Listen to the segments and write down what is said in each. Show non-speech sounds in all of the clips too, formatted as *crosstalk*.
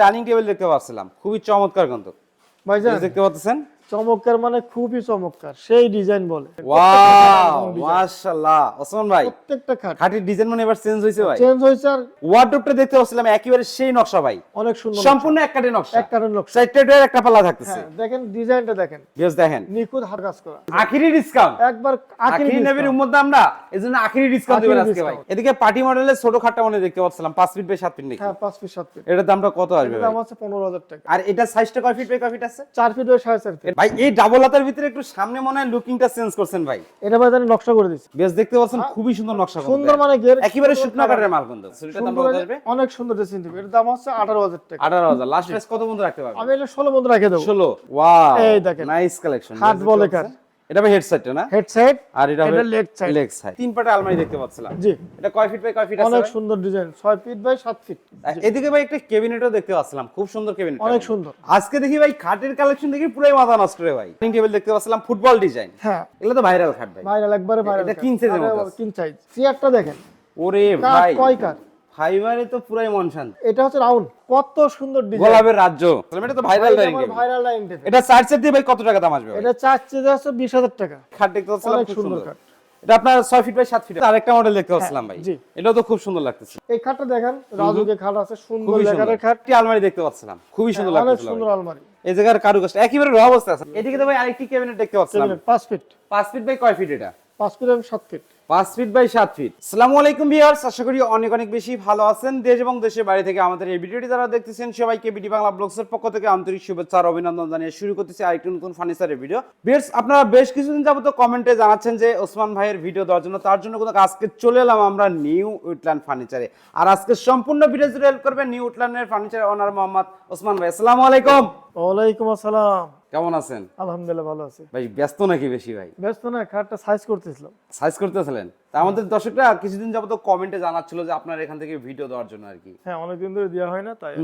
Dining table দেখতে পাচ্ছিলাম খুবই চমৎকার কিন্তু। ভাইজান। দেখতে পাচ্ছেন? চমৎকার মানে খুবই চমৎকার। সেই ডিজাইন বলে। ওয়াও মাশাআল্লাহ। ওসমান ভাই প্রত্যেকটা খাট। খাটির ডিজাইন মানে এবার চেঞ্জ হয়েছে ভাই। চেঞ্জ হয়েছে আর ওয়ার্ডরোবটা দেখতে পাচ্ছিলাম একেবারে সেই নকশা ভাই। অনেক সুন্দর সম্পূর্ণ এক কাঠের নকশা। এক কারণ নকশা ডোর একটা পাল্লা থাকতেছে। হ্যাঁ দেখেন ডিজাইনটা দেখেন। বেশ দেখেন। নিখুঁত হাত কাজ করা। আখিরি ডিসকাউন্ট একবার আখিরি নবীর উম্মত আমরা এজন্য আখিরি ডিসকাউন্ট দিবেন আজকে ভাই। এদিকে পার্টি মডেলের ছোট খাটটা মনে দেখতে পাচ্ছিলাম 5 ফিট বাই 7 ফিট নাকি? হ্যাঁ পাঁচ ফিট সাত ফিট এটার দামটা কত আসবে এটার দাম আছে পনেরো হাজার টাকা। আর এটা সাইজটা কয় ফিট বাই কয় ফিট আছে? চার ফিট বাই ফিট ভাই এই ডাবল হাতের ভিতরে একটু সামনে মনে হয় লুকিংটা চেঞ্জ করছেন ভাই। এটা ভাই তাহলে নকশা করে দিচ্ছি। বেশ দেখতে পাচ্ছেন খুবই সুন্দর নকশা সুন্দর মানে গের একেবারে শুকনো কাঠের মাল কিন্তু সেটার দাম কত আসবে? অনেক সুন্দর ডিজাইন দিবে। এর দাম হচ্ছে আঠারো হাজার টাকা। 18000 লাস্ট প্রাইস কত বন্ধু রাখতে পারবে? আমি এটা ষোলো বন্ধু রেখে দেব। 16 ওয়াও এই দেখেন। নাইস কালেকশন হাত বলে কার। এটা ভাই হেডসেটটা না? হেড সাইড আর এটা এটা leg side। লেগ সাইড তিন পাটা আলমারি দেখতে পাচ্ছিলাম। জি। এটা কয় ফিট বাই কয় ফিট আছে অনেক সুন্দর ডিজাইন ছয় ফিট বাই সাত ফিট এদিকে ভাই একটা ক্যাবিনেটও দেখতে পাচ্ছিলাম। খুব সুন্দর ক্যাবিনেট। অনেক সুন্দর। আজকে দেখি ভাই খাটের কালেকশন দেখি পুরাই মাথা নষ্ট রে ভাই। ডাইনিং টেবিল দেখতে পাচ্ছিলাম ফুটবল ডিজাইন হ্যাঁ। এগুলো তো ভাইরাল খাট ভাই। ভাইরাল একবারে ভাইরাল এটা size এর মতো কিং সাইজ চেয়ারটা দেখেন। ওরে ভাই। কয় কাঠ? ফাইবারে তো পুরাই মন শান্তি। এটা হচ্ছে রাউন্ড কত সুন্দর ডিজাইন গোলাপের রাজ্য। তাহলে এটা তো ভাইরাল টেবিল ভাইরাল লাইন এটা দিয়ে ভাই কত টাকা দাম আসবে এটা আছে টাকা। খাট দেখতে পাচ্ছিলাম খুব সুন্দর খাট। এটা আপনার 6 ফিট বাই 7 ফিট আরেকটা মডেল দেখতে পাচ্ছিলাম ভাই। এটাও তো খুব সুন্দর লাগতেছে। এই খাটটা দেখেন রাজুকে খাট আছে সুন্দর খাট। আলমারি দেখতে পাচ্ছিলাম। খুবই সুন্দর অনেক সুন্দর আলমারি। এই জায়গার কারুকাজটা একেবারে র অবস্থা আছে। এদিকে তো ভাই আরেকটি ক্যাবিনেট দেখতে পাচ্ছিলাম। পাঁচ ফিট 5 ফিট বাই কয় ফিট এটা? পাঁচ ফিট এবং সাত ফিট পাঁচ ফিট বাই সাত ফিট সালামু আলাইকুম ভিউয়ার্স, আশা করি অনেক অনেক বেশি ভালো আছেন। দেশ এবং দেশের বাইরে থেকে আমাদের এই ভিডিওটি যারা দেখতেছেন, সবাইকে বিডি বাংলা ব্লগসের পক্ষ থেকে আন্তরিক শুভেচ্ছা আর অভিনন্দন জানিয়ে শুরু করতেছি আরেকটি নতুন ফার্নিচারের ভিডিও। ভিউয়ার্স, আপনারা বেশ কিছুদিন যাবত কমেন্টে জানাচ্ছেন যে ওসমান ভাইয়ের ভিডিও দেওয়ার জন্য, তার জন্য কিন্তু আজকে চলে এলাম আমরা নিউ উডল্যান্ড ফার্নিচারে। আর আজকে সম্পূর্ণ ভিডিও জুড়ে হেল্প করবে নিউ উডল্যান্ডের ফার্নিচারের ওনার মোহাম্মদ ওসমান ভাই। আসসালামু আলাইকুম। ওয়ালাইকুম আসসালাম। কেমন আছেন? আলহামদুলিল্লাহ ভালো আছি। ভাই ব্যস্ত নাকি বেশি ভাই? ব্যস্ত না খাটটা সাইজ করতেছিলাম সাইজ করতেছিলেন? তা আমাদের দর্শকরা কিছুদিন যাবত কমেন্টে জানাচ্ছিল যে আপনার এখান থেকে ভিডিও দেওয়ার জন্য আর কি। হ্যাঁ অনেকদিন ধরে দেওয়া হয় না তাই।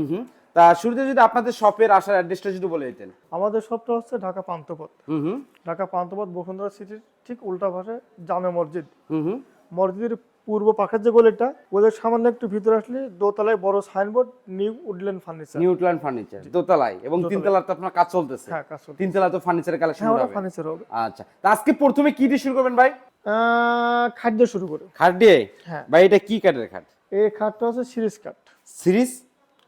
তা শুরুতে যদি আপনাদের শপের আসার অ্যাড্রেসটা যদি বলে দিতেন। আমাদের শপটা হচ্ছে ঢাকা পান্থপথ। হুম হুম। ঢাকা পান্থপথ বসুন্ধরা সিটির ঠিক উল্টা পাশে জামে মসজিদ। হুম হুম। মসজিদের পূর্ব পাশের যে গলিটা ওদের সামান্য একটু ভিতরে আসলে দোতলায় বড় সাইনবোর্ড নিউ উডল্যান্ড ফার্নিচার নিউট্ল্যান্ড ফার্নিচার দোতলায়। এবং তিনতলার তো আপনার কাজ চলতেছে। হ্যাঁ কাজ চলছে। তিনতলা তো ফার্নিচারের কালেকশন হ্যাঁ হবে। ফার্নিচার হবে। আচ্ছা তা আজকে প্রথমে কি দিয়ে শুরু করবেন ভাই? আহ, খাদ্য শুরু করে। খাট দিয়ে? হ্যাঁ। ভাই এটা কি কাঠের খাট? এই খাটটা হচ্ছে সিরিজ কাঠ। সিরিজ?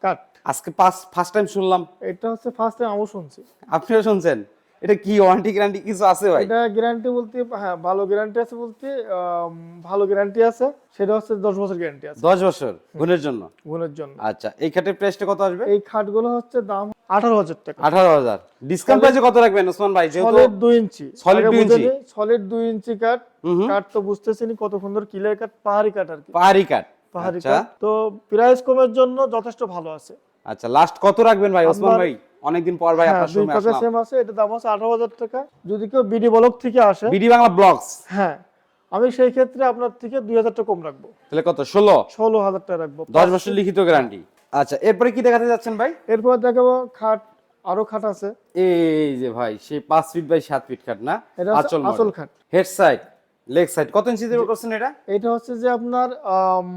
কাঠ। আজকে ফার্স্ট টাইম শুনলাম। এটা হচ্ছে ফার্স্ট টাইম আমি শুনছি। আপনিও শুনছেন? এটা কি ওয়ারেন্টি গ্যারান্টি কিছু আছে ভাই? এটা গ্যারান্টি বলতে হ্যাঁ ভালো গ্যারান্টি আছে বলতে ভালো গ্যারান্টি আছে। সেটা হচ্ছে দশ বছর গ্যারান্টি আছে। দশ বছর গুণের জন্য? গুণের জন্য। আচ্ছা এই খাটের প্রাইসটা কত আসবে? এই খাটগুলো হচ্ছে দাম আঠারো হাজার টাকা। আঠারো হাজার। ডিসকাউন্ট প্রাইসে কত রাখবেন ওসমান ভাই? যেহেতু সলিড দুই ইঞ্চি। Solid দুই ইঞ্চি? সলিড দুই ইঞ্চি কাঠ। হুম হুম। তো বুঝতেছি কত সুন্দর কিলের কাট পাহাড়ি কাট আর কি। পাহাড়ি কাট পাহাড়ি আচ্ছা। কাঠ। তো প্রাইস কমের জন্য যথেষ্ট ভালো আছে। আচ্ছা লাস্ট কত রাখবেন ভাই ওসমান ভাই? অনেকদিন পর ভাই হ্যাঁ আপনার টাকা আসলাম। সেম আছে এটা দাম আছে আঠারো হাজার টাকা। যদি কেউ বিডি ব্লক থেকে আসে বিডি বাংলা ব্লগস? হ্যাঁ আমি সেই ক্ষেত্রে আপনার থেকে দুই হাজার টাকা কম রাখব। তাহলে কত? ষোলো? ষোলো হাজার টাকা রাখব। দশ বছর লিখিত গ্যারান্টি আচ্ছা এরপরে কি দেখাতে যাচ্ছেন ভাই? এরপর দেখাবো খাট আরও খাট আছে। এই যে ভাই সেই পাঁচ ফিট বাই সাত ফিট খাট না? হচ্ছে আসল খাট। হেড সাইড লেগ সাইড কত ইঞ্চি দিয়ে করছেন এটা? এটা হচ্ছে যে আপনার আম,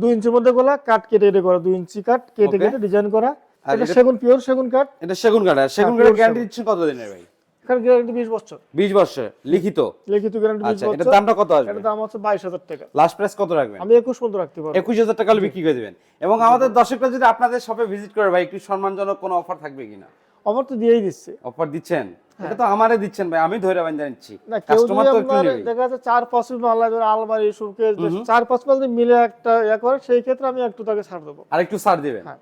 দুই ইঞ্চির মধ্যে গোলা কাঠ কেটে কেটে করা দুই ইঞ্চি কাঠ কেটে কেটে ডিজাইন করা। এটা এটা- সেগুন পিওর সেগুন কাঠ? এটা সেগুন কাঠ আর সেগুন হ্যাঁ, কাঠের গ্যারান্টি দিচ্ছেন কত দিনের ভাই? এখানে গ্যারান্টি বিশ বছর। বিশ বছর লিখিত? লিখিত গ্যারান্টি আচ্ছা দামটা কত আসবে? এটা দাম হচ্ছে বাইশ হাজার টাকা। লাস্ট প্রাইস কত রাখবেন? আমি পর্যন্ত রাখতে পারব। একুশ হাজার টাকা হলে বিক্রি করে দিবেন। এবং আমাদের দর্শকরা যদি আপনাদের শপে ভিজিট করে ভাই একটু সম্মানজনক কোনো অফার থাকবে কিনা? অফার তো দিয়েই দিচ্ছে। অফার দিচ্ছেন? এটা তো আমারে দিচ্ছেন ভাই আমি ধরে বান্ধা নিচ্ছি। কাস্টমার তো একটু নেবে। দেখা যাচ্ছে চার পাঁচ পিস মাল লাগবে আলমারি সুকেস চার পাঁচ মিলে একটা ইয়া করে সেই ক্ষেত্রে আমি একটু তাকে ছাড় দেবো। আর একটু ছাড় দিবেন? হ্যাঁ।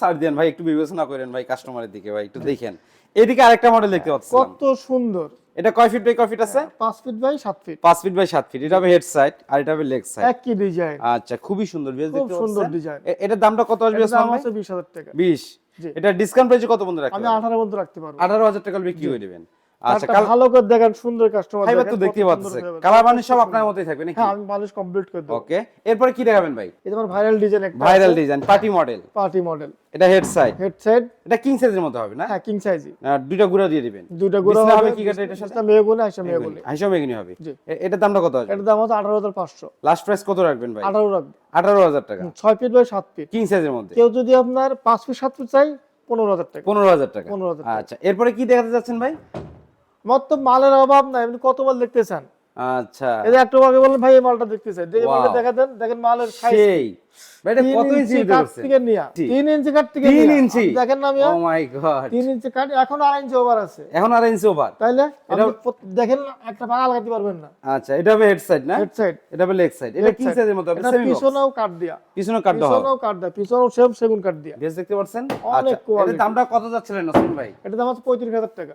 ছাড় দেন ভাই একটু বিবেচনা করেন ভাই কাস্টমারের দিকে ভাই একটু দেখেন। এদিকে আরেকটা মডেল দেখতে পাচ্ছেন কত সুন্দর। এটা কয় ফিট বাই কয় ফিট আছে? পাঁচ ফিট বাই সাত ফিট পাঁচ ফিট বাই সাত ফিট এটা হবে হেড সাইড আর এটা হবে লেগ সাইড একই ডিজাইন আচ্ছা খুবই সুন্দর। বেশ খুব দেখতে সুন্দর ডিজাইন এটার দামটা কত আসবে বিশ হাজার টাকা। বিশ। জি। এটা ডিসকাউন্ট প্রাইসে কত বন্ধু রাখবেন আমি আঠারো বন্ধু রাখতে পারব। আঠারো হাজার টাকা বিক্রি হয়ে দিবেন আচ্ছা ভালো করে দেখেন সুন্দর কাস্টমার ফাইবার তো দেখতেই পাচ্ছে কালার বানিশ সব আপনার মতোই থাকবে নাকি? হ্যাঁ আমি বালিশ কমপ্লিট করে দেবো। ওকে এরপরে কি দেখাবেন ভাই? এটা আমার ভাইরাল ডিজাইন একটা viral design party model party model এটা হেড সাইড হেডসেট এটা কিং সাইজের মতো হবে না? হ্যাঁ কিং সাইজই দুইটা গুঁড়া দিয়ে দিবেন। দুইটা গুঁড়ো হবে হবে কি কাঠে এটার সাথে? বিছনা আইসা মেহগুনি আইসা মেগনি হবে। জি। দামটা কত আছে? এটার দাম হচ্ছে আঠারো হাজার পাঁচশো। লাস্ট প্রাইস কত রাখবেন ভাই? টাকা। ছয় ফিট বাই সাত ফিট কিং সাইজের মধ্যে। কেউ যদি আপনার পাঁচ ফিট সাত ফিট চাই পনেরো হাজার টাকা। পনেরো হাজার টাকা। পনেরো হাজার টাকা। আচ্ছা এরপরে কি দেখাতে যাচ্ছেন ভাই? আমার তো মালের অভাব নাই আপনি কত মাল দেখতে চান? আচ্ছা। এই একটা আগে বললেন ভাই এই মালটা দেখতে চাই। দেখে মালটা দেখা দেন দেখেন মালের সাইজ কত ইঞ্চি কাঠ থেকে নিয়া। জি। ইঞ্চি কাঠ থেকে তিন ইঞ্চি? দেখেন না ও মাই গড তিন ইঞ্চি কাঠ এখন আড়াই ইঞ্চি ওভার আছে। এখন আর ইঞ্চি ওভার তাইলে দেখেন একটা পাকা লাগাতে পারবেন না। আচ্ছা এটা হবে হেড সাইড না? হেড সাইড এটা হবে লেগ সাইড এটা কিং সাইজের মতো হবে সেমি পিছনেও কাঠ দিয়া। পিছনে কাটতে হবে। পিছনেও কাঠ দেয়। পিছনেও সেম সেগুন কাঠ দিয়া। বেশ দেখতে পাচ্ছেন? অনেক আচ্ছা দামটা কত যাচ্ছিলেন ভাই? এটা দাম হচ্ছে পঁয়ত্রিশ হাজার টাকা।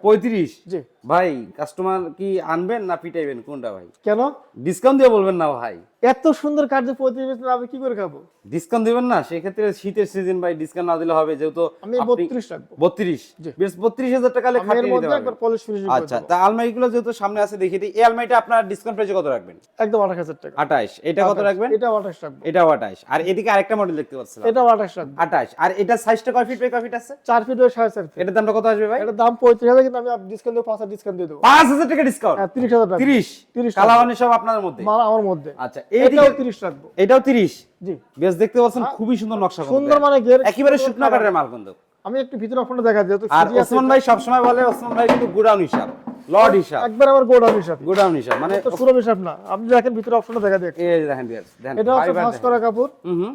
জি। ভাই কাস্টমার কি আনবেন না পিটাইবেন? কোনটা ভাই? কেন? ডিসকাউন্ট দিয়ে বলবেন না ভাই। এত সুন্দর কাঠ যে পঁয়ত্রিশ হাজার আমি কি করে খাব? ডিসকাউন্ট দিবেন না সেক্ষেত্রে শীতের সিজন ভাই ডিসকাউন্ট না দিলে হবে যেহেতু আমি বত্রিশ রাখব। বত্রিশ? জি। বেশ বত্রিশ হাজার টাকা হলে আমি এর খাটিয়ে নিতে পারবেন। একবার পলিশ ফিনিশিং আচ্ছা তা আলমারিগুলো যেহেতু সামনে আছে দেখিয়ে দিই। এই আলমারিটা আপনার ডিসকাউন্ট প্রাইসে কত রাখবেন? একদম আঠাশ হাজার টাকা। আঠাশ। এটা কত রাখবেন? এটা আঠাশ রাখব। এটাও আঠাশ। আর এদিকে আরেকটা মডেল দেখতে পাচ্ছিলাম। এটা আঠাশ রাখব। আঠাশ। আর এটা সাইজটা কয় ফিট বাই কয় ফিট আছে? চার ফিট বাই সাড়ে চার ফিট এটার দামটা কত আসবে ভাই? এটার দাম পঁয়ত্রিশ হাজার কিন্তু আমি ডিসকাউন্ট পাঁচ হাজার ডিসকাউন্ট দিয়ে দেবো। পাঁচ হাজার টাকা ডিসকাউন্ট হ্যাঁ তিরিশ হাজার টাকা। তিরিশ। 30 কালাবানি সব আপনার মধ্যে? আমার মধ্যে। আচ্ছা এইদিকে তিরিশ রাখব। এটাও তিরিশ? জি। বেশ দেখতে পাচ্ছেন খুবই সুন্দর নকশা করা। সুন্দর মানে একেবারে শুকনো কাঠের মাল কিন্তু। আমি একটু ভিতরে অপশনটা দেখা যেহেতু আর ওসমান ভাই সবসময় বলে ওসমান ভাই কিন্তু গুডাউন হিসাব লর্ড হিসাব। একবার আমার গোডাউন হিসাব। গুডাউন হিসাব মানে তো সুরম হিসাব না। আপনি দেখেন ভিতরে অপশনটা দেখা দেখ এই দেখেন দেখেন এটা হচ্ছে fiber ফাঁস করা কাপড়। হুম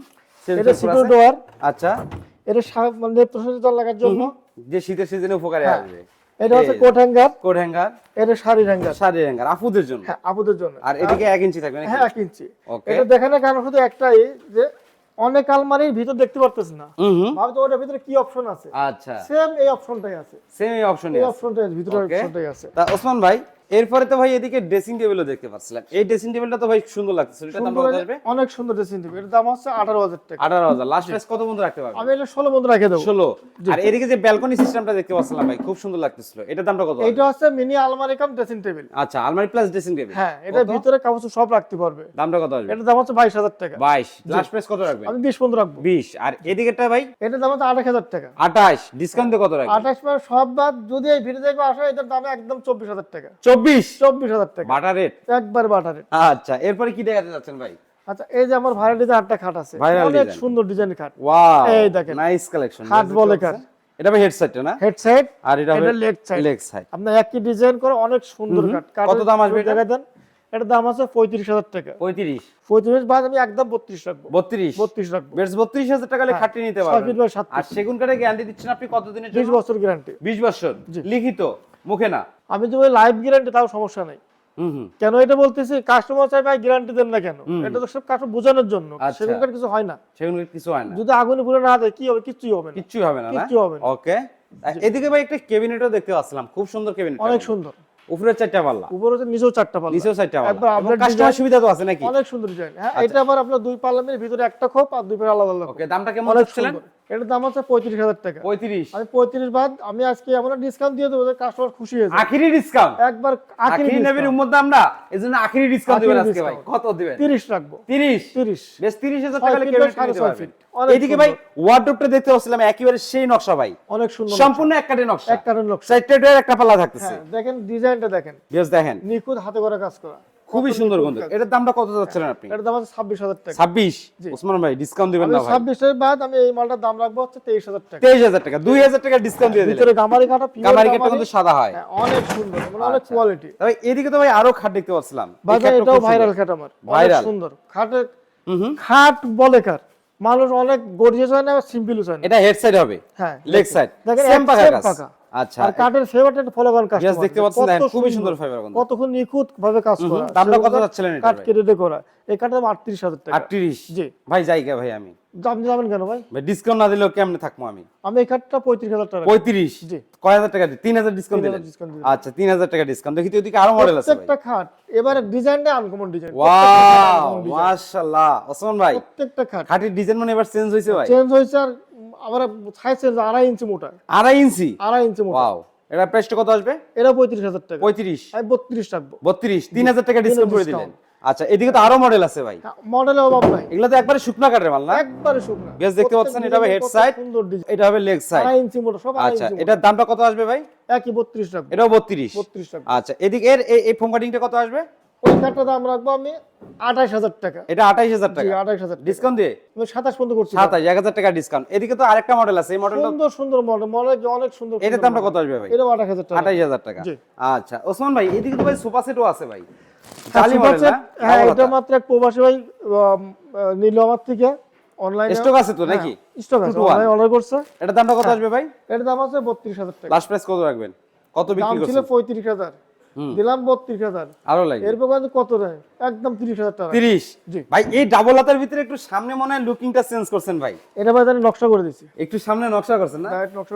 এটা সিকিউর ডোয়ার আচ্ছা। এটা মানে প্রশাসিত লাগার জন্য। যে শীতের সিজনে উপকারে হ্যাঁ। আসবে। এটা হচ্ছে কোট হ্যাঙ্গার কোট হ্যাঙ্গার এটা শাড়ি হ্যাঙ্গার শাড়ি হ্যাঙ্গার আপুদের জন্য? হ্যাঁ আপুদের জন্য। আর এদিকে এক ইঞ্চি থাকবে হ্যাঁ এক ইঞ্চি। এটা দেখেন কারণ শুধু একটাই যে অনেক আলমারির ভিতর দেখতে পারতেছ না। হুম ওটার ভিতরে কি অপশন আছে। আচ্ছা। সেম এই অপশনটাই আছে। সেম এই অপশন এই অপশনটাই ভিতরে. অপশনটাই আছে। তা ওসমান ভাই এরপরে তো ভাই এদিকে ড্রেসিং টেবিলও দেখতে পাচ্ছিলাম। এই ড্রেসিং টেবিলটা তো ভাই সুন্দর লাগতেছে এটার দাম কত আসবে? অনেক সুন্দর ড্রেসিং টেবিলের দাম হচ্ছে আঠারো হাজার টাকা। আঠারো হাজার। লাস্ট প্রাইস কত বন্ধু রাখতে পারবে? আমি এটা ষোলো বন্ধু রেখে দেবো। ষোলো। আর এদিকে যে ব্যালকনি সিস্টেমটা দেখতে পাচ্ছিলাম ভাই খুব সুন্দর লাগতেছিল। এটার দামটা কত? এইটা হচ্ছে মিনি আলমারি কাম ড্রেসিং টেবিল আচ্ছা আলমারি প্লাস ড্রেসিং টেবিল হ্যাঁ এটা ভিতরে কাগজ সব রাখতে পারবে। দামটা কত আসবে? এটার দাম হচ্ছে বাইশ হাজার টাকা। বাইশ। লাস্ট প্রাইস কত রাখবেন আমি বিশ বন্ধু রাখব। বিশ। আর এদিকেটা ভাই? এটার দাম হচ্ছে আঠাশ হাজার টাকা। আঠাশ। ডিসকাউন্টে কত রাখবেন আঠাশ মানে সব বাদ যদি এই ভিডিও দেখবে আসো এটার দাম একদম চব্বিশ হাজার টাকা। চব্বিশ। চব্বিশ হাজার টাকা। বাটার রেট? একবার বাটারে আচ্ছা এরপরে কি দেখাতে যাচ্ছেন ভাই? আচ্ছা এই যে আমার ভাইরাল ডিজাইন আটটা খাট আছে। অনেক সুন্দর ডিজাইন খাট। ওয়াও এই দেখেন। নাইস কালেকশন খাট বলে কার। এটা ভাই হেডসেটটা না? হেড আর এটা এটা leg side। লেগ সাইড আপনার একই ডিজাইন করে অনেক সুন্দর কাঠ কত দাম আসবে এটা? দেন। এটার দাম আছে পঁয়ত্রিশ হাজার টাকা। 35 পঁয়ত্রিশ বাদ আমি একদম বত্রিশ রাখব। 32 বত্রিশ রাখব। বেশ 32000 টাকা হ্যাঁ, নিতে পারবেন। আর সেগুন গ্যারান্টি দিচ্ছেন আপনি কতদিনের বছর গ্যারান্টি 20 বছর। লিখিত? মুখে না? আমি যদি লাইফ গ্যারান্টি তাও সমস্যা নেই। কেন এটা বলতেছি? কাস্টমার চাই ভাই গ্যারান্টি দেন না কেন? এটা তো সব কাস্টমার বোঝানোর জন্য। আচ্ছা। সেগুন কাঠ কিছু হয় না। সেগুন কাঠ কিছু হয় না। যদি আগুনে পুরো না দেয় কি হবে? কিচ্ছুই হবে না। কিচ্ছুই হবে না কিচ্ছু হবে না। ওকে এদিকে ভাই একটা ক্যাবিনেটও দেখতে পাচ্ছিলাম। খুব সুন্দর ক্যাবিনেট। অনেক সুন্দর। উপরে চারটা পাল্লা। উপরে নিচেও চারটা পাল্লা। নিচেও চারটা পাল্লা। upgrade কাস্টমার সুবিধা তো আছে নাকি? অনেক সুন্দর ডিজাইন হ্যাঁ আচ্ছা। এটা আবার আপনার দুই পাল্লা মিলে ভিতরে একটা খোপ আর দুই পারে আলাদা আলাদা ওকে দামটা কেমন সুন্দর। এটার দাম হচ্ছে পঁয়ত্রিশ হাজার টাকা। 35 আমি পঁয়ত্রিশ বাদ আমি আজকে এমন ডিসকাউন্ট দিয়ে দেবো কাস্টমার খুশি হয়েছে আখিরি ডিসকাউন্ট একবার আখিরি নবীর উম্মত আমরা? এজন্য আখিরি ডিসকাউন্ট দিবেন আজকে ভাই। কত দিবেন? রাখব। 30 তিরিশ। বেশ 30000 ছয় টাকা পারবেন এদিকে ভাই ওয়ার্ডরোবটা দেখতে পাচ্ছিলাম একেবারে সেই নকশা ভাই। অনেক সুন্দর সম্পূর্ণ এক কাঠের নকশা। এক লোক চারটা ডোর একটা পাল্লা থাকতেছে। হ্যাঁ দেখেন ডিজাইনটা দেখেন। বেশ দেখেন। নিখুঁত হাতে করা কাজ করা। খুবই সুন্দর গন্ধ। এটার দামটা কত যাচ্ছিলেন আপনি? এটার দাম হচ্ছে ছাব্বিশ হাজার টাকা। 26 ওসমান ভাই ডিসকাউন্ট দিবেন না ভাই। ছাব্বিশের বাদ আমি এই মালটার দাম রাখব হচ্ছে তেইশ হাজার টাকা। 23000 টাকা 2000 টাকা ডিসকাউন্ট দিয়ে দিলেন। ভিতরে গামারি কাটা কামারি কাঠটা কিন্তু সাদা হয়। হ্যাঁ, অনেক সুন্দর মানে অনেক আচ্ছা। কোয়ালিটি তবে এদিকে তো ভাই আরও খাট দেখতে পাচ্ছিলাম। খাটটা এটাও ভাইরাল। খাট আমার Viral? সুন্দর। হুম খাট বলে কার? মানুষ অনেক গর্জিয়াস হয় না সিম্পল হয় না। এটা হেড সাইড হবে। হ্যাঁ লেগ সাইড সেম পাকা। আচ্ছা আর কাঠের ফেভারটা ফলো করেন কাজ Yes, দেখতে পাচ্ছেন, দেখেন, খুবই সুন্দর। কতক্ষণ নিখুঁত ভাবে কাজ করা। দামটা কত যাচ্ছিলেন এটা কাঠ কেটে করা। এই কাঠের দাম আটত্রিশ হাজার টাকা। 38 জি। ভাই জায়গা ভাই আমি। আপনি যাবেন কেন ভাই? ভাই ডিসকাউন্ট না দিলেও কেমনে থাকব আমি? আমি এই পঁয়ত্রিশ হাজার টাকা পঁয়ত্রিশ? জি। কয় হাজার টাকা তিন হাজার ডিসকাউন্ট 3000 দিলেন? আচ্ছা তিন হাজার টাকা ডিসকাউন্ট দেখি তো ওদিকে আরও মডেল আছে প্রত্যেকটা খাট এবারে ডিজাইনটা আনকমন ডিজাইন ওয়াও মাশাআল্লাহ ওসমান ভাই। প্রত্যেকটা খাট। খাটির ডিজাইন মানে এবার চেঞ্জ ভাই। চেঞ্জ হয়েছে আর আমার সাইজ চেঞ্জ আড়াই ইঞ্চি মোটা। আড়াই ইঞ্চি? আড়াই ইঞ্চি মোটা। ওয়াও। এটা প্রাইসটা কত আসবে? এটা পঁয়ত্রিশ হাজার টাকা। পঁয়ত্রিশ। আমি বত্রিশ রাখব। বত্রিশ। তিন হাজার টাকা ডিসকাউন্ট করে দিলেন। আচ্ছা এদিকে তো আরও মডেল আছে ভাই। মডেলের অভাব নাই। এগুলো তো একবারে শুকনা কাঠের মাল না? একবারে শুকনা। বেশ দেখতে পাচ্ছেন, এটা হবে head side। সুন্দর ডিজাইন এটা হবে লেগ সাইড আড়াই ইঞ্চি মোটর সব আচ্ছা এটার দামটা কত আসবে ভাই। একই বত্রিশ রাখব। এটাও বত্রিশ। বত্রিশ রাখব। আচ্ছা এদিকে এর এই ফোম কাটিংটা কত আসবে? ওই দাম রাখব আমি আঠাশ হাজার টাকা। এটা আঠাইশ হাজার টাকা? আঠাশ হাজার টাকা। ডিসকাউন্ট দিয়ে? সাতাশ পর্যন্ত করছি। সাতাশ এক হাজার টাকা ডিসকাউন্ট এদিকে তো আরেকটা মডেল আছে এই মডেলটা সুন্দর সুন্দর মডেল মডেল অনেক সুন্দর এটার দামটা কত আসবে ভাই? এটা আঠাশ হাজার টাকা। আঠাইশ হাজার টাকা। আচ্ছা ওসমান ভাই এদিকে তো ভাই সোফা সেটও আছে ভাই। হ্যাঁ, জালি মডেল হ্যাঁ এটা মাত্র এক প্রবাসী ভাই নিল আমার থেকে অনলাইনে স্টক আছে তো নাকি? স্টক আছে one। অনলাইন অর্ডার করছে। দামটা কত আসবে ভাই? এটার দাম আছে বত্রিশ হাজার টাকা। লাস্ট প্রাইস কত রাখবেন? কত বিক্রি ছিল পঁয়ত্রিশ হাজার। দিলাম বত্রিশ হাজার। আরও লাগে। এরপর কত নেয় একদম তিরিশ হাজার টাকা। তিরিশ? ভাই এই ডাবল হাতার ভিতরে একটু সামনে মনে হয় লুকিংটা চেঞ্জ করছেন ভাই। এটা ভাই নকশা করে দিচ্ছি একটু সামনে নকশা করছেন না?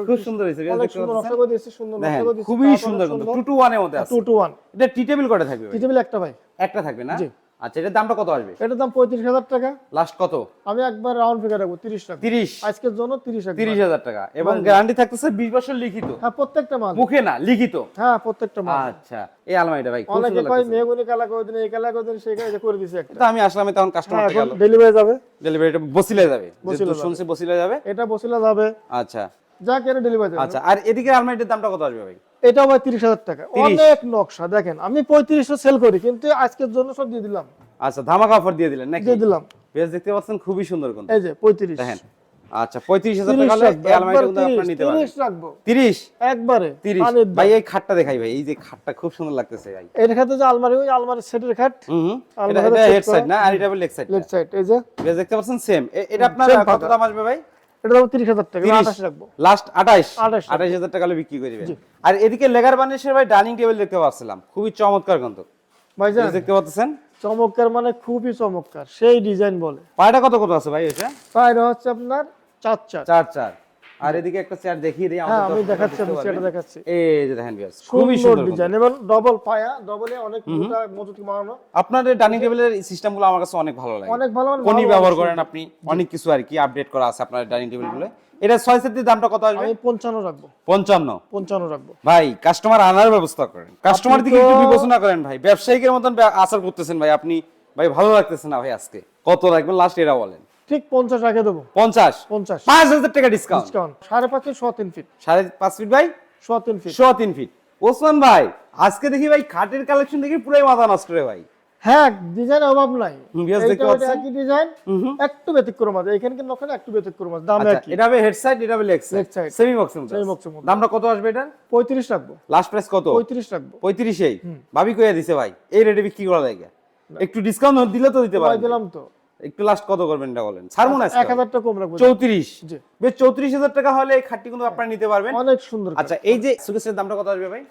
খুব সুন্দর হয়েছে নকশা করে দিয়েছি সুন্দর নকশা করে দিয়েছি খুবই সুন্দর কিন্তু টু টু ওয়ানের মধ্যে আছে। টু টু ওয়ান এটা টি টেবিল করে থাকবে টি টেবিল একটা ভাই। একটা থাকবে না? জি। আচ্ছা এটার দামটা কত আসবে? এটার দাম পঁয়ত্রিশ হাজার টাকা। লাস্ট কত? আমি একবার রাউন্ড ফিগার রাখব তিরিশ টাকা। তিরিশ? আজকের জন্য তিরিশ তিরিশ হাজার টাকা। এবং গ্যারান্টি থাকতেছে বিশ বছর লিখিত। হ্যাঁ প্রত্যেকটা মাল। মুখে না লিখিত। হ্যাঁ প্রত্যেকটা মাল। আচ্ছা এই আলমারিটা ভাই অনেকে কয়। মেহগুনি কালা করে দিন এই কালা করে দিন সেই করে দিছি একটা। আমি আসলাম তখন কাস্টমার হ্যাঁ ডেলিভারি যাবে। ডেলিভারিটা বসিলে যাবে। বসিলে শুনছি বসিলে যাবে। এটা বসিলা যাবে। আচ্ছা। যা কেন ডেলিভারি আচ্ছা আর এদিকে আলমারিটার দামটা কত আসবে ভাই? এটাও ভাই তিরিশ হাজার টাকা। অনেক নকশা দেখেন আমি পঁয়ত্রিশশো সেল করি কিন্তু আজকের জন্য সব দিয়ে দিলাম। আচ্ছা ধামাকা অফার দিয়ে দিলেন নাকি? দিয়ে দিলাম। বেশ দেখতে পাচ্ছেন খুবই সুন্দর কিন্তু। এই যে পঁয়ত্রিশ। দেখেন আচ্ছা পঁয়ত্রিশ হাজার টাকা হলে আলমারিটা কিন্তু আপনারা নিতে পারবেন। তিরিশ রাখব। তিরিশ? একবারে তিরিশ। পানির দাম। ভাই এই খাটটা দেখাই ভাই এই যে খাটটা খুব সুন্দর লাগতেছে ভাই। এর খাতে যে আলমারি ওই আলমারি সেটের খাট হুম। এটা হেড সাইড না? আর এটা লেগ সাইড লেগ সাইড এই যে। বেশ দেখতে পাচ্ছেন সেম এটা আপনার কত দাম আসবে ভাই? এটা দাম তিরিশ হাজার টাকা আঠাশ রাখব। লাস্ট আঠাইশ 28 আঠাইশ হাজার টাকা বিক্রি করে দিবেন। আর এদিকে লেগার বানিশের ভাই ডাইনিং টেবিল দেখতে পাচ্ছিলাম। খুবই চমৎকার কিন্তু। ভাই দেখতে পাচ্ছেন? চমৎকার মানে খুবই চমৎকার। সেই ডিজাইন বলে। পায়টা কত কত আছে ভাই এটা? পায়রা হচ্ছে আপনার চার চার। চার চার। আর এদিকে একটা চেয়ার দেখিয়ে দিই হ্যাঁ আমি দেখাচ্ছি আমি। দেখাচ্ছি। এই যে দেখেন খুবই সুন্দর ডিজাইন এবং ডবল পায়া ডবলে অনেক মোটা মজুতি মারানো আপনার ডাইনিং টেবিলের সিস্টেমগুলো আমার কাছে অনেক ভালো লাগে। অনেক ভালো কোনি ব্যবহার করেন আপনি অনেক কিছু আর কি আপডেট করা আছে আপনার ডাইনিং টেবিলগুলো এটা ছয় সেটের দামটা কত আসবে? আমি পঞ্চান্ন রাখব। পঞ্চান্ন। পঞ্চান্ন রাখব। ভাই কাস্টমার আনার ব্যবস্থা করেন। কাস্টমার দিকে একটু বিবেচনা করেন ভাই। ব্যবসায়িকের মতন আচার করতেছেন ভাই আপনি ভাই ভালো লাগতেছে না ভাই আজকে। কত রাখবেন? লাস্ট এরা বলেন। ঠিক পঞ্চাশ রেখে দেবো। পঞ্চাশ? পঞ্চাশ। পাঁচ হাজার টাকা ডিসকাউন্ট ডিসকাউন্ট সাড়ে পাঁচে শ তিন ফিট সাড়ে পাঁচ ফিট ভাই? শ তিন ফিট শ তিন ফিট ওসমান ভাই আজকে দেখি ভাই খাটের কালেকশন দেখি পুরাই মাথা নষ্ট রে ভাই। হ্যাঁ ডিজাইন অভাব নাই। একই ডিজাইন একটু ব্যতিক্রম আছে। এখানে কিন্তু ওখানে একটু ব্যতিক্রম আছে। দাম আচ্ছা একই। এটা হবে হেড সাইড এটা হবে লেগ সাইড সেমি বক্সের মধ্যে box এর মধ্যে। দামটা কত আসবে এটা পঁয়ত্রিশ রাখব। লাস্ট প্রাইস কত? পঁয়ত্রিশ রাখব। পঁয়ত্রিশেই। ভাবি কইয়া দিছে ভাই এই রেটে বিক্রি করা যায় একটু ডিসকাউন্ট দিলে তো দিতে পারেন। দিলাম তো। একটু লাস্ট কত করবেন এটা বলেন? ছাড়বো না এক হাজার টাকা কম রাখবেন চৌত্রিশ। জি। বেশ চৌত্রিশ হাজার টাকা হলে এই খাটটি কিন্তু আপনারা নিতে পারবেন। অনেক সুন্দর আচ্ছা এই যে সুকেশের দামটা কত আসবে ভাই?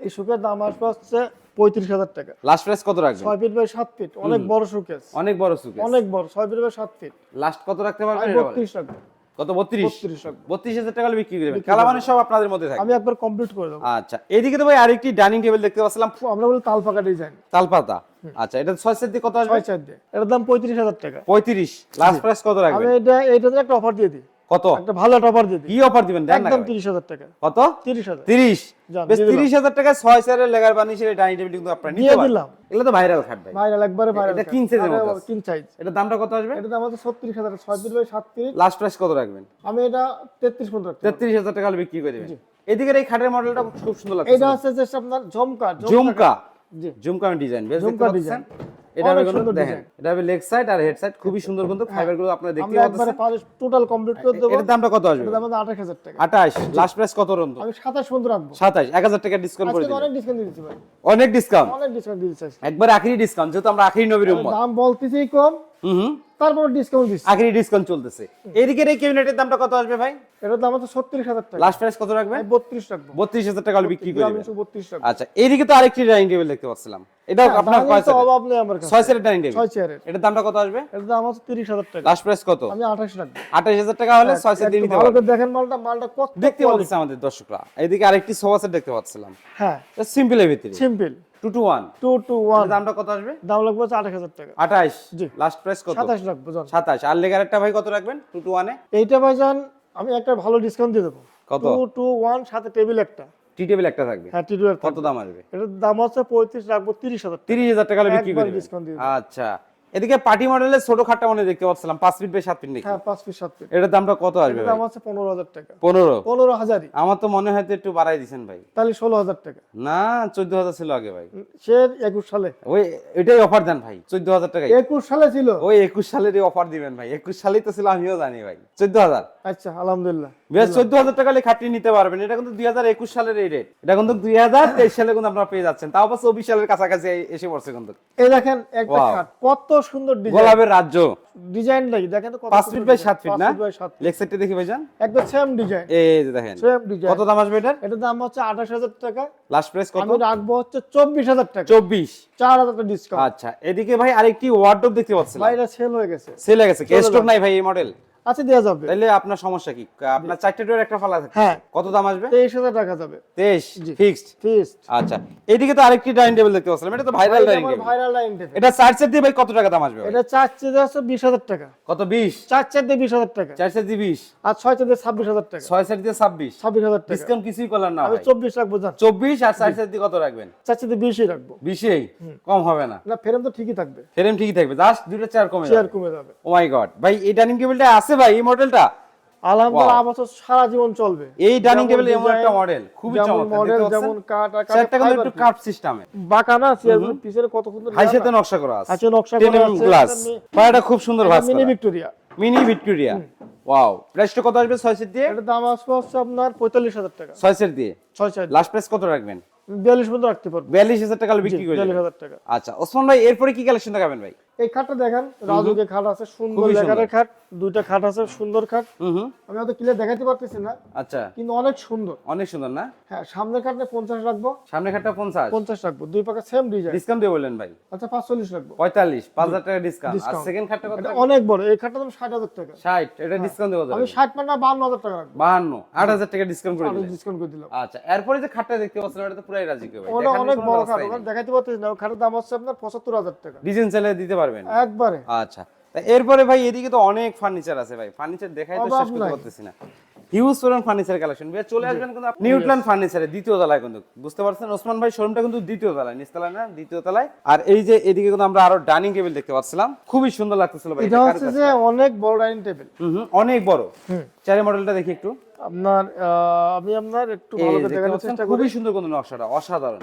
এই সুকের দাম আসবে হচ্ছে পঁয়ত্রিশ হাজার টাকা। লাস্ট প্রাইস কত রাখবেন? ছয় ফিট বাই সাত ফিট অনেক বড় সুকেস। অনেক বড় সুকেশ অনেক বড় ছয় ফিট বাই সাত ফিট লাস্ট কত রাখতে পারবেন বত্রিশ রাখব। কত বত্রিশ? বত্রিশ রাখব বত্রিশ হাজার টাকা বিক্রি করবেন কালামানি সব আপনাদের মধ্যে থাকে। আমি একবার কমপ্লিট করে দেব। আচ্ছা এদিকে তো ভাই আরেকটি ডাইনিং টেবিল দেখতে পাচ্ছিলাম। আমরা বলি তাল পাকা ডিজাইন তালপাতা আচ্ছা এটা ছয় সেট দিয়ে কত আসবে? 6 সেট এটার দাম পঁয়ত্রিশ হাজার টাকা। পঁয়ত্রিশ। লাস্ট প্রাইস কত আমি রাখবেন এটা এটাতে একটা অফার দিয়ে দিই। কত? একটা ভালো একটা অফার দিই কি অফার দিবেন? একদম ভাই। তিরিশ হাজার টাকা। কত? তিরিশ হাজার। তিরিশ? যান, বেশ দিয়ে দিলাম। তিরিশ হাজার টাকায় ছয় সেটের লেগার বানিশের ডাইনিং টেবিল কিন্তু আপনারা নিতে পারেন। এগুলো তো ভাইরাল খাট ভাই। ভাইরাল একবারে ভাইরাল এটা size এর মতো। কিং সাইজ এটার দামটা কত আসবে? এটা দাম হচ্ছে ছত্রিশ হাজার ছয় ফিট বাই সাত ফিট লাস্ট প্রাইস কত রাখবেন? আমি এটা তেত্রিশ পর্যন্ত রাখতে পারব। তেত্রিশ হাজার টাকা বিক্রি করে দেবেন। এদিকের এই খাটের মডেলটা খুব সুন্দর লাগছে এটা হচ্ছে যে আপনার ঝমকা ঝুমকা জি। ঝুমকা ডিজাইন বেশ ঝুমকা ডিজাইন এটা হবে কিন্তু সুন্দর দেখেন এটা হবে লেগ সাইড আর হেড সাইড খুবই সুন্দর কিন্তু ফাইবারগুলো আপনারা দেখতে আমি একবারে পাচ্ছেন টোটাল কমপ্লিট করে দেবো। দামটা কত আসবে? দাম আঠাশ হাজার টাকা। আঠাশ লাস্ট প্রাইস কত আমি সাতাশ পর্যন্ত রাখব। সাতাশ এক হাজার টাকা ডিসকাউন্ট করে দিবেন অনেক ডিসকাউন্ট দিয়েছি ভাই। অনেক ডিসকাউন্ট অনেক ডিসকাউন্ট দিয়েছি একবার আখেরি ডিসকাউন্ট যেহেতু আমরা আখেরি নবীর উম্মত। দাম বলতেছি কম। হুম তারপর ডিসকাউন্ট দিচ্ছি। আখেরি ডিসকাউন্ট চলতেছে। এদিকের এই ক্যাবিনেটের দামটা কত আসবে ভাই? এটার দাম হচ্ছে ছত্রিশ হাজার টাকা। লাস্ট প্রাইস কত রাখবেন আমি বত্রিশ রাখব। বত্রিশ হাজার টাকা বিক্রি করে বত্রিশ আচ্ছা এইদিকে তো আরেকটি ডাইনিং টেবিল দেখতে পাচ্ছিলাম। এটা আপনার কয় অভাব নেই আমার কাছে। ছয় সেটের ডাইনিং টেবিল ছয় চেয়ারের এটার দামটা কত আসবে? এটার দাম তিরিশ হাজার টাকা। লাস্ট প্রাইস কত? আমি আঠাশ রাখব। আঠাশ হাজার টাকা হলে ছয় সেট দিয়ে একটু নিতে ভালো দেখেন মালটা মালটা কত দেখতে। আমাদের দর্শকরা। এদিকে আরেকটি সোফা সেট দেখতে পাচ্ছিলাম। হ্যাঁ। সিম্পলের ভিতরে। Simple two two one two two one দামটা কত আসবে? দাম লাগবে হচ্ছে আঠাশ হাজার টাকা। আঠাশ। জি। লাস্ট প্রাইস কত? সাতাশ রাখব জান। সাতাশ। আর লেগার একটা ভাই কত রাখবেন? টু টু ওয়ানে এইটা ভাই যান আমি একটা ভালো ডিসকাউন্ট দিয়ে দেবো। কত? টু ওয়ান সাথে টেবিল একটা। টি টেবিল একটা থাকবে? হ্যাঁ টি টেবিল কত দাম আসবে? এটার দাম হচ্ছে পঁয়ত্রিশ রাখব তিরিশ হাজার টাকা। তিরিশ হাজার টাকা বিক্রি করে ডিসকাউন্ট দিয়ে আচ্ছা। এদিকে পার্টি মডেলের ছোট খাটটা মনে দেখতে পাচ্ছিলাম পাঁচ ফিট বাই সাত ফিট নাকি? হ্যাঁ পাঁচ পিস সাত পিস এটার দামটা কত আসবে দাম হচ্ছে পনেরো হাজার টাকা। পনেরো? পনেরো হাজারই। আমার তো মনে হয় একটু বাড়াই দিছেন ভাই। তাহলে ষোলো হাজার টাকা। না চোদ্দ হাজার ছিল আগে ভাই। সে একুশ সালে। ওই এটাই অফার দেন ভাই চোদ্দ হাজার টাকা একুশ সালে ছিল। ওই একুশ সালেরই অফার দিবেন ভাই একুশ সালেই তো ছিল আমিও জানি ভাই চোদ্দ হাজার। আচ্ছা আলহামদুলিল্লাহ। চোদ্দ হাজার টাকা খাটিয়ে নিতে পারবেন। এটা কিন্তু দুই হাজার একুশ সালের এই রেট এটা কিন্তু দুই হাজার তেইশ সালে কিন্তু আপনারা পেয়ে যাচ্ছেন। তাও অবশ্য চব্বিশ সালের কাছাকাছি এসে পড়ছে কিন্তু। এই দেখেন একটা খাট কত সুন্দর গোলাপের রাজ্য। ডিজাইন লাগি দেখেন তো পাঁচ ফিট বাই সাত ফিট না? feet by সাত feet। লেগ সাইডটা দেখি ভাইজান। একদম সেম ডিজাইন এই যে দেখেন। সেম ডিজাইন কত দাম আসবে এটার? এটার দাম হচ্ছে আঠাশ হাজার টাকা। লাস্ট প্রাইস কত? আমি রাখব হচ্ছে চব্বিশ হাজার টাকা। চব্বিশ। চার হাজার টাকা ডিসকাউন্ট আচ্ছা এদিকে ভাই আরেকটি ওয়ার্ডরোব দেখতে পাচ্ছিলাম। বাইরে সেল হয়ে গেছে। সেল হয়ে গেছে। স্টক নাই ভাই এই মডেল আচ্ছা দেওয়া যাবে। তাহলে আপনার সমস্যা কি? আপনার চারটে ডোর একটা ফালা থাকে হ্যাঁ। কত দাম আসবে? তেইশ হাজার টাকা যাবে। তেইশ? জি। ফিক্সড? আচ্ছা। এদিকে তো আরেকটি ডাইনিং টেবিল দেখতে পাচ্ছিলাম। এটা তো viral dining table. Viral line table. এটা চার সেট দিয়ে ভাই কত টাকা দাম আসবে এটা চার চেয়ে আছে বিশ হাজার টাকা। কত বিশ? চার চার দিয়ে বিশ হাজার টাকা। চার সেট দিয়ে বিশ? আর ছয় চার দিয়ে ছাব্বিশ হাজার টাকা। ছয় সেট দিয়ে ছাব্বিশ? ছাব্বিশ হাজার টাকা। ডিসকাউন্ট কিছুই করলেন না আমি ভাই। চব্বিশ রাখব জান চব্বিশ আর চার সেট দিয়ে কত রাখবেন? চার চার দিয়ে বিশই রাখব। বিশেই? কম হবে না। না ফেরেম তো ঠিকই থাকবে। ফ্রেম ঠিকই থাকবে। জাস্ট দুটো চেয়ার কমে চেয়ার কমে যাবে। ও মাই গড ভাই এই ডাইনিং টেবিলটা আছে? ভাই এই মডেলটা আলহামদুলিল্লাহ সারা জীবন চলবে। এই ডাইনিং টেবিল এমন একটা মডেল খুবই চমৎকার মডেল যেমন আর চেয়ারটা কিন্তু একটু কাট সিস্টেমে বাঁকা না পিছনে কত সুন্দর হাই সাথে নকশা করা আছে। আছে নকশা করা আছে। গ্লাস পায়াটা খুব সুন্দর ভাঁজ mini Victoria. Mini Victoria. Wow প্রাইসটা কত আসবে 6 সেট দিয়ে? এটার দাম আসবে হচ্ছে আপনার পঁয়তাল্লিশ হাজার টাকা। 6 সেট দিয়ে? ছয় চার লাস্ট প্রাইস কত রাখবেন? বিয়াল্লিশ পর্যন্ত রাখতে পারব। 42000 টাকা বিক্রি করে বিয়াল্লিশ দেবেন। হাজার টাকা। আচ্ছা ওসমান ভাই এরপরে কি কালেকশন দেখাবেন ভাই? এই খাটটা দেখেন রাজুকে খাট আছে সুন্দর লেখারের খাট দুইটা খাট আছে সুন্দর খাট। আমি হয়তো ক্লিয়ার দেখাতে পারতেছি না আচ্ছা। কিন্তু অনেক সুন্দর। অনেক সুন্দর না? হ্যাঁ সামনের খাটে পঞ্চাশ রাখব। সামনে খাটটা 50 পঞ্চাশ রাখব। দুই পাকা সেম ডিজাইন ডিসকাউন্ট দিয়ে বললেন ভাই। আচ্ছা পাঁচচল্লিশ রাখব। 45 5000 টাকা ডিসকাউন্ট আর সেকেন্ড খাটটা কত? অনেক বড়। এই খাটটা দাম ষাট হাজার টাকা। 60 এটা ডিসকাউন্ট দেবো আমি ষাট মানে না বান্ন হাজার টাকা রাখব। 52 8000 টাকা ডিসকাউন্ট করে আমি ডিসকাউন্ট করে দিলাম। আচ্ছা এরপরে যে খাটটা দেখতে পাচ্ছেন এটা তো পুরাই রাজি ভাই। অনেক বড় খাট। দেখাতে পারতেছি না খাটের দাম হচ্ছে আপনার পঁচাত্তর হাজার টাকা। ডিজাইন চাইলে দিতে পারবেন? একবারে। আচ্ছা। এরপরে ভাই এদিকে তো অনেক ফার্নিচার আছে ভাই। ফার্নিচার দেখাই তো শেষ করতে। পারতেছি না। হিউজ পরিমাণ ফার্নিচার কালেকশন ভাই চলে আসবেন কিন্তু নিউট্রান ফার্নিচারে দ্বিতীয় তলায় কিন্তু। বুঝতে পারছেন? ওসমান ভাই শোরুমটা কিন্তু দ্বিতীয় তলায় নিচতলায় না দ্বিতীয় তলায়। আর এই যে এদিকে কিন্তু আমরা আরও ডাইনিং টেবিল দেখতে পাচ্ছিলাম। খুবই সুন্দর লাগতেছিল ভাই এটা হচ্ছে যে অনেক বড় ডাইনিং টেবিল হুম অনেক বড়। চারি মডেলটা দেখি একটু। আপনার আমি আপনার একটু ভালো করে দেখানোর চেষ্টা করি। খুবই সুন্দর কিন্তু নকশাটা অসাধারণ।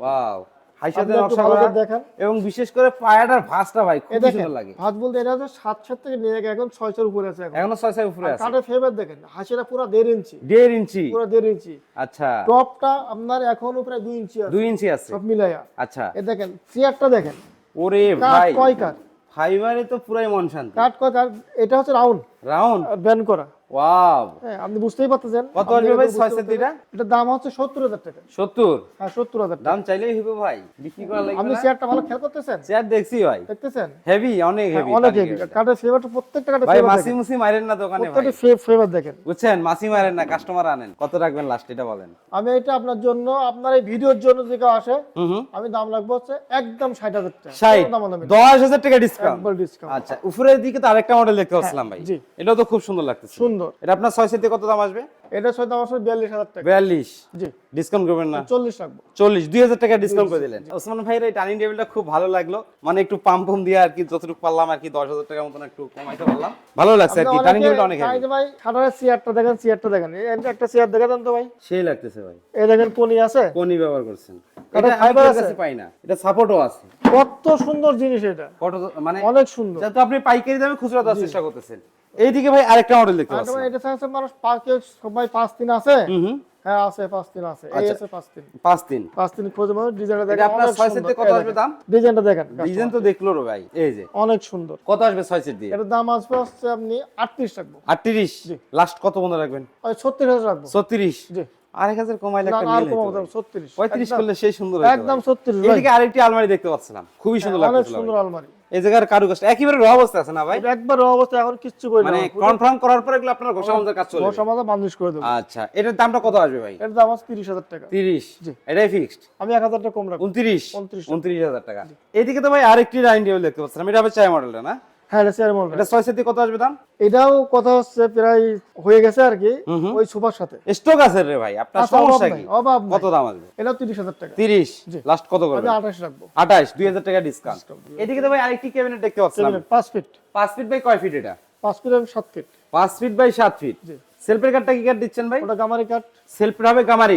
ওয়াও হাই সাথে আপনি একটু নকশা করা দেখেন। এবং বিশেষ করে পায়াটার ভাঁজটা ভাই দেখেন সুন্দর লাগে। ভাত বলতে এটা হচ্ছে সাত সাত থেকে নিয়ে গিয়ে এখন ছয় ছয় উপরে আছে এখন। এখনও উপরে আছে। কাঠের ফেভার দেখেন হাসিটা পুরো দেড় ইঞ্চি। দেড় ইঞ্চি? পুরো দেড় ইঞ্চি। আচ্ছা। টপটা আপনার এখনও প্রায় দুই ইঞ্চি আছে। দুই ইঞ্চি আছে। সব মিলাইয়া। আচ্ছা। এ দেখেন চেয়ারটা দেখেন। ওরে ভাই কয় কাঠ? ফাইবারে তো পুরাই মন শান্তি কাঠ কয় এটা হচ্ছে রাউন্ড রাউন্ড? ব্যান করা। ওয়াও। হ্যাঁ আপনি বুঝতেই পারতেছেন। কত আসবে ভাই? এটা সেট। দাম হচ্ছে টাকা। সত্তর? হ্যাঁ দাম চাইলেই হবে ভাই। বিক্রি করা লাগবে আপনি চেয়ারটা ভালো খেয়াল করতেছেন? চেয়ার দেখছি ভাই। দেখতেছেন? হেভি অনেক হেভি অনেক হেভি ফেভারটা প্রত্যেকটা ভাই ফেভার মাসি মুসি মারেন না দোকানে ভাই। প্রত্যেকটা ফেভার দেখেন। বুঝছেন? মাসি মারেন না কাস্টমার আনেন। কত রাখবেন লাস্ট এটা বলেন? আমি এটা আপনার জন্য আপনার এই ভিডিওর জন্য যদি কেউ আসে আমি দাম রাখব হচ্ছে একদম ষাট হাজার টাকা। ষাট? কোনো দাম দামি না। দশ হাজার টাকা ডিসকাউন্ট ডিসকাউন্ট আচ্ছা উপরের দিকে তো আরেকটা মডেল দেখতে পাচ্ছিলাম ভাই। জি। এটাও তো খুব সুন্দর লাগতেছে। সুন্দর। এটা আপনার ছয় সেটে কত দাম আসবে? এটা ছয় দাম আসলে বিয়াল্লিশ হাজার টাকা। বিয়াল্লিশ? জি। ডিসকাউন্ট করবেন না। চল্লিশ রাখব। চল্লিশ দুই হাজার টাকা ডিসকাউন্ট করে দিলেন। ওসমান ভাইয়ের এই ডাইনিং টেবিলটা খুব ভালো লাগল। মানে একটু পাম্প পাম্প দিয়ে আর কি যতটুকু পারলাম আর কি দশ হাজার টাকার মতন একটু কমাইতে পারলাম। ভালো লাগছে আর কি। ডাইনিং টেবিলটা অনেক ভাই খাটারের চেয়ারটা দেখেন চেয়ারটা দেখেন। এই একটা চেয়ার দেখে দেন তো ভাই। সেই লাগতেছে ভাই। এই দেখেন কোনি আছে। কোনি ব্যবহার করছেন। এটা এটা কারোর আছে? পাই না। এটা সাপোর্টও আছে। কত সুন্দর জিনিস এটা। কত মানে অনেক সুন্দর। যা তো আপনি পাইকারি দামে খুচরা দেওয়ার চেষ্টা করতেছেন। এইদিকে ভাই আরেকটা মডেল দেখতে পাচ্ছেন তোমার এটা থাকছে মানুষ পার্কে সবাই পাঁচ দিন আছে? হুম হ্যাঁ আছে পাঁচ দিন আছে। এই আচ্ছা। আছে পাঁচ দিন। পাঁচ দিন। পাঁচ দিন খোঁজে মানুষ ডিজাইনটা এটা দেখেন আপনার অনেক ছয় সুন্দর। সেটে কত আসবে দাম? ডিজাইনটা দেখেন ডিজাইন তো দেখল রে ভাই এই যে। অনেক সুন্দর। কত আসবে ছয় সেট দিয়ে? এটার দাম আসবে হচ্ছে আপনি আটত্রিশ রাখব। আটত্রিশ? লাস্ট কত বন্ধ রাখবেন? ওই ছত্রিশ হাজার রাখব। ছত্রিশ? জি। আরেক হাজার কমাইলে একটা মিল ছত্রিশ। পঁয়ত্রিশ একদম- করলে সেই সুন্দর একদম ভাই। ছত্রিশ ভাই। আরেকটি আলমারি দেখতে পাচ্ছিলাম খুবই সুন্দর অনেক সুন্দর আলমারি। এই জায়গার কারুকাজটা একেবারে র অবস্থা আছে না ভাই? একবার একবার অবস্থা এখন কিচ্ছু করি মানে কনফার্ম করার পরে এগুলো আপনার ঘোষণা কাজ চলবে দশ মানুষ করে দেবো। আচ্ছা এটার দামটা কত আসবে ভাই? এটার দাম আছে তিরিশ হাজার টাকা। তিরিশ? জি। এটাই ফিক্সড আমি এক হাজার টাকা কম রাখব। উনত্রিশ? 29 উনত্রিশ হাজার টাকা। এদিকে তো ভাই আরেকটি ডাইনিং টেবিল দেখতে পাচ্ছিলাম এটা হবে চাই মডেলটা না? হ্যাঁ এটা চেয়ার মডেল এটা ছয় সেটি কত আসবে দাম? এটাও কথা হচ্ছে প্রায় হয়ে গেছে আর কি হুম হুম। ওই সোফার সাথে। স্টক আছে রে ভাই আপনার আচ্ছা, সমস্যা কি? অভাব কত দাম আসবে? এটাও তিরিশ হাজার টাকা। তিরিশ? জি। লাস্ট কত আমি করবে আঠাশ রাখব। আঠাশ দুই হাজার টাকা ডিসকাউন্ট এদিকে তো ভাই আরেকটি ক্যাবিনেট দেখতে ফিট ফিট বাই কয় ফিট এটা? Feet feet feet by feet জি। সেলফের কাঠটা কি কাঠ দিচ্ছেন ভাই? ওটা গামারি সেলফের হবে গামারি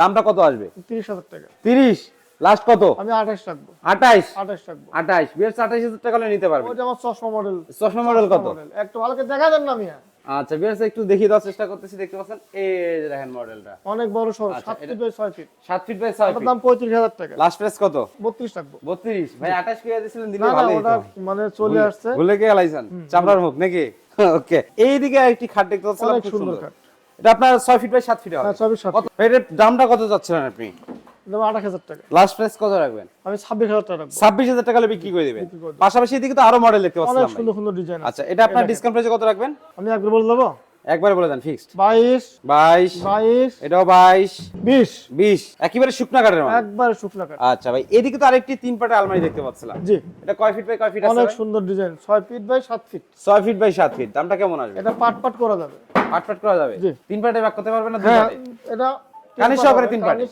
দামটা কত আসবে? তিরিশ হাজার টাকা। তিরিশ? লাস্ট কত? আমি আঠাশ রাখব। আঠাইশ আঠাশ রাখব। আঠাইশ বিয়ার্স আঠাইশ হাজার টাকা নিতে পারবে আমার চশমা মডেল চশমা মডেল কত? একটু ভালোকে দেখা দেন না মিয়া। আচ্ছা বিয়ার্স একটু দেখিয়ে দেওয়ার চেষ্টা করতেছি দেখতে পাচ্ছেন? এই যে দেখেন মডেলটা অনেক বড় সড়ো আচ্ছা, সাত এটা- ফিট বাই ছয় ফিট সাত ফিট বাই ছয় ওটার ফিট দাম পঁয়ত্রিশ হাজার টাকা। লাস্ট প্রাইস কত? বত্রিশ রাখব। বত্রিশ। ভাই আঠাশ কিলো দিয়েছিলেন দিলে না না মানে চলে আসছে। ভুলে চামড়ার মুখ নাকি? *laughs* ওকে এইদিকে একটি খাট দেখতে পাচ্ছিলাম খুব সুন্দর। এটা আপনার ছয় ফিট বাই সাত ফিট হবে। হ্যাঁ ছয় ফিট সাত কত এটার দামটা কত যাচ্ছিলেন আপনি? টাকা। লাস্ট প্রাইস কত রাখবেন? আমি ছাব্বিশ হাজার টাকা ছাব্বিশ হাজার টাকা বিক্রি করে দিবেন। বিক্রি করে দেব। পাশাপাশি এদিকে তো আরও মডেল দেখতে অনেক সুন্দর সুন্দর ডিজাইন আচ্ছা এটা আপনার ডিসকাউন্ট প্রাইসে কত রাখবেন? আমি একবার বলে দেবো? একবারে বলে দেন ফিক্সড বাইশ। বাইশ। বাইশ। এটাও বাইশ। বিশ। বিশ। একেবারে শুকনা কাঠের মাল একবারে শুকনা কাঠ। আচ্ছা ভাই এদিকে তো আরেকটি তিন আলমারি দেখতে পাচ্ছিলাম। জি। এটা কয় ফিট বাই কয় ফিট অনেক সুন্দর design feet by feet feet by feet দামটা কেমন আসবে? এটা পাট পাট করা যাবে। পাট পাট করা যাবে? জি। তিন পাটে ভাগ করতে পারবেন না দুই হ্যাঁ পাটে? এটা সহকারে তিন পাটে?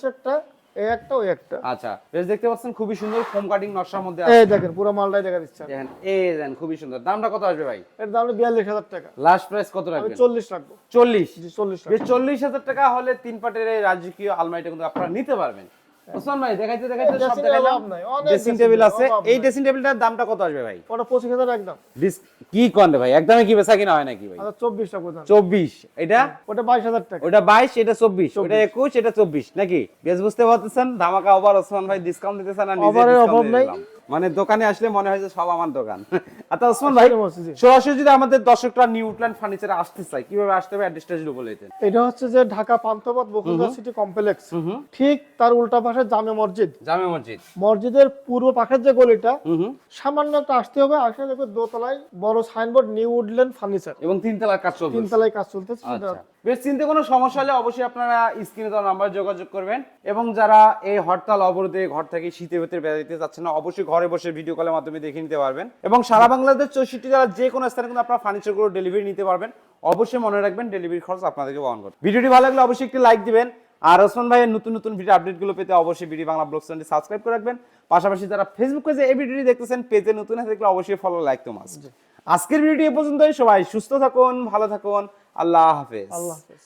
এই একটা ওই একটা। আচ্ছা বেশ দেখতে পাচ্ছেন খুবই সুন্দর ফোম কাটিং নকশার মধ্যে এই দেখেন পুরো মালটাই দেখা দিচ্ছে। দেখেন এই দেন খুবই সুন্দর। দামটা কত আসবে ভাই? এর দাম বিয়াল্লিশ হাজার টাকা। লাস্ট প্রাইস কত রাখবেন? চল্লিশ রাখব। চল্লিশ? জি চল্লিশ বেশ রাখব। চল্লিশ হাজার টাকা হলে তিন পাটের এই রাজকীয় আলমারিটা কিন্তু আপনারা নিতে পারবেন। ওসমান ভাই দেখাইতে দেখাইতে সব দেখাইলাম। অভাব নাই, অনেক ড্রেসিং টেবিল আছে। এই ড্রেসিং টেবিলটার দামটা কত আসবে ভাই? ওটা পঁচিশ হাজার একদম। কি কন ভাই? একদমই কি বেচা কিনা হয় নাকি ভাই? আচ্ছা চব্বিশ টাকা দাম চব্বিশ এটা? ওটা বাইশ হাজার টাকা। ওটা বাইশ এটা চব্বিশ ওটা একুশ এটা চব্বিশ নাকি? বেশ বুঝতে পারতেছেন? ধামাকা ওভার ওসমান ভাই ডিসকাউন্ট দিতেছেন আর নিজে অভাব নাই। মানে দোকানে আসলে মনে হয় যে সব আমার দোকান। আচ্ছা ওসমান ভাই। সরাসরি যদি আমাদের দর্শকরা নিউ উডল্যান্ড ফার্নিচারে আসতে চায় কীভাবে আসতে হবে? অ্যাড্রেসটা যদি বলে দিতেন। এটা হচ্ছে যে ঢাকা পান্থপথ সিটি কমপ্লেক্স। ঠিক তার উল্টা পাশে জামে মসজিদ। জামে মসজিদ। মসজিদের পূর্ব পাশের যে গলিটা সামান্য একটা আসতে হবে আসলে দেখবে দোতলায় বড় সাইনবোর্ড নিউ উডল্যান্ড ফার্নিচার। এবং তিনতলার কাজ চলবে তিনতলায় কাজ চলতেছে আচ্ছা। বেশ, চিনতে কোনো সমস্যা হলে অবশ্যই আপনারা স্ক্রিনে দেওয়া নাম্বার যোগাযোগ করবেন এবং যারা এই হরতাল অবরোধে ঘর থেকে শীতে ভেতরে বেড়াতে চাচ্ছেন না, অবশ্যই ঘরে বসে ভিডিও কলের মাধ্যমে দেখে নিতে পারবেন। এবং সারা বাংলাদেশ চৌষট্টি জেলার যে কোনো স্থানে কিন্তু আপনারা ফার্নিচারগুলো ডেলিভারি নিতে পারবেন। অবশ্যই মনে রাখবেন ডেলিভারি খরচ আপনাদেরকে বহন করবে ভিডিওটি ভালো লাগলে অবশ্যই একটি লাইক দিবেন। আর ওসমান ভাইয়ের নতুন নতুন ভিডিও আপডেটগুলো পেতে অবশ্যই ভিডিও বাংলা ব্লগ চ্যানেলটি সাবস্ক্রাইব করে রাখবেন। পাশাপাশি যারা ফেসবুক পেজে এই ভিডিওটি দেখতেছেন পেজে নতুন হয়ে থাকলে অবশ্যই ফলো লাইক তো মাস্ট আজকের ভিডিওটি এ পর্যন্তই সবাই সুস্থ থাকুন ভালো থাকুন আল্লাহ হাফেজ। আল্লাহ হাফেজ।